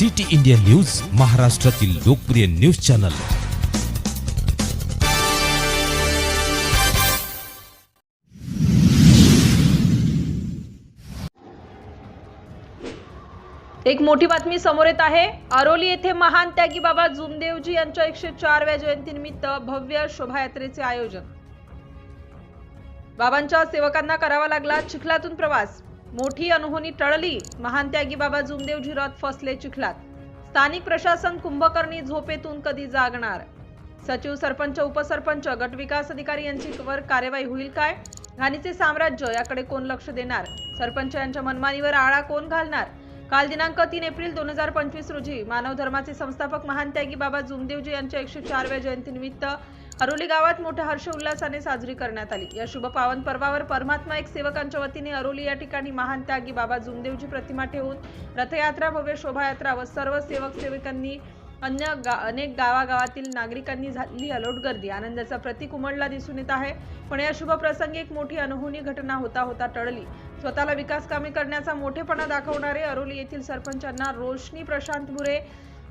City India news महाराष्ट्रातील लोकप्रिय news channel. एक मोठी बातमी समोर येत आहे. अरोली येथे महान त्यागी बाबा जुमदेवजी यांच्या एकशे चारव्या जयंतीनिमित्त भव्य शोभायात्रेचे आयोजन. बाबांच्या सेवकांना करावा लागला चिखलातून प्रवास. मोठी अनहोनी टळली. महान त्यागी बाबा जुमदेव झिरात फसले चिखलात. स्थानिक प्रशासन कुंभकर्णी झोपेतून कधी जागणार? सचिव सरपंच उपसरपंच गट विकास अधिकारी यांची वर कार्यवाही होईल काय? घाणीचे साम्राज्य याकडे कोण लक्ष देणार? सरपंच यांच्या मनमानीवर आळा कोण घालणार? काल दिनांक तीन एप्रिल दोन हजार पंचवीस रोजी मानव धर्माचे संस्थापक महान त्यागी बाबा जुमदेवजी यांच्या एकशे चारव्या जयंतीनिमित्त अरोली गावात मोठ्या हर्ष उल्हासाने साजरी करण्यात आली. या शुभ पावन पर्वावर परमात्मा एक सेवकांच्या वतीने अरोली या ठिकाणी महान त्यागी बाबा जुमदेवजी प्रतिमा ठेवून रथयात्रा भव्य शोभायात्रा व सर्व सेवक सेविकांनी अन्य गा अनेक गावागावातील नागरिकांनी झालेली अलोट गर्दी. आनंदाचा प्रतीक उमडला दिसून येत आहे. पण या शुभ प्रसंगी एक मोठी अनहोनी घटना होता होता टळली. स्वतःला विकास कामे करण्याचा मोठेपणा दाखवणारे अरोली येथील सरपंचांना रोशनी प्रशांत मुरे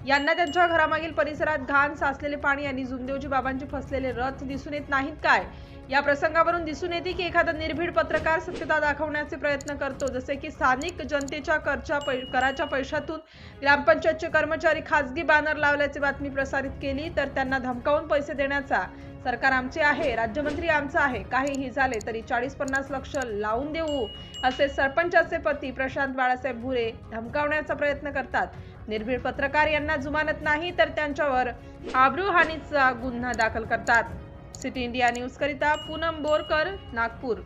यांना त्यांच्या घरामागील परिसरात घाण साचलेले पाणी आणि जुमदेवजी बाबांचे फसलेले रथ दिसून येत नाहीत काय? या प्रसंगावरून दिसून येते की एखादा निर्भीड पत्रकार सत्यता दाखवण्याचे प्रयत्न करतो. जसे की स्थानिक जनतेच्या करच्या पै कराच्या पैशातून ग्रामपंचायतचे कर्मचारी खासगी बॅनर लावल्याची बातमी प्रसारित केली तर त्यांना धमकावून पैसे देण्याचा सरकार आमचे आहे राज्यमंत्री आमचा आहे. काहीही झाले तरी चाळीस पन्नास लक्ष लावून देऊ असे सरपंचाचे पती प्रशांत बाळासाहेब भुरे धमकावण्याचा प्रयत्न करतात. निर्भीड पत्रकार यांना जुमानत नाही तर त्यांच्यावर आब्रूहानीचा गुन्हा दाखल करतात. सिटी इंडिया न्यूज करिता पूनम बोरकर नागपूर.